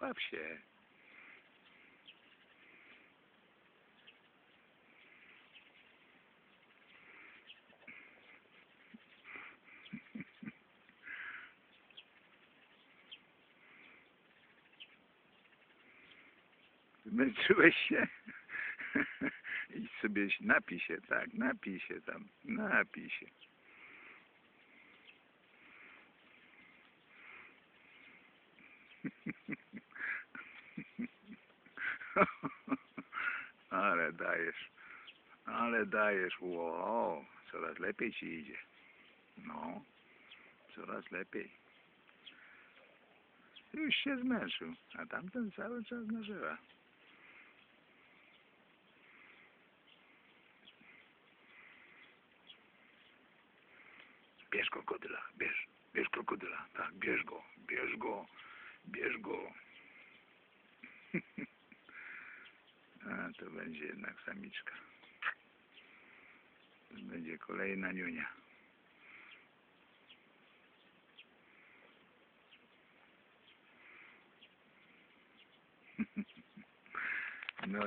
baw się. Zmęczyłeś się? Idź sobie, napij się, tak, napij się tam, napij się. Ale dajesz, ale dajesz, wow, coraz lepiej ci idzie. No, coraz lepiej. Już się zmęczył, a tamten cały czas nażywa. Bierz krokodyla, bierz, bierz krokodyla, tak, bierz go, bierz go. A, to będzie jednak samiczka. To będzie kolejna niunia. No,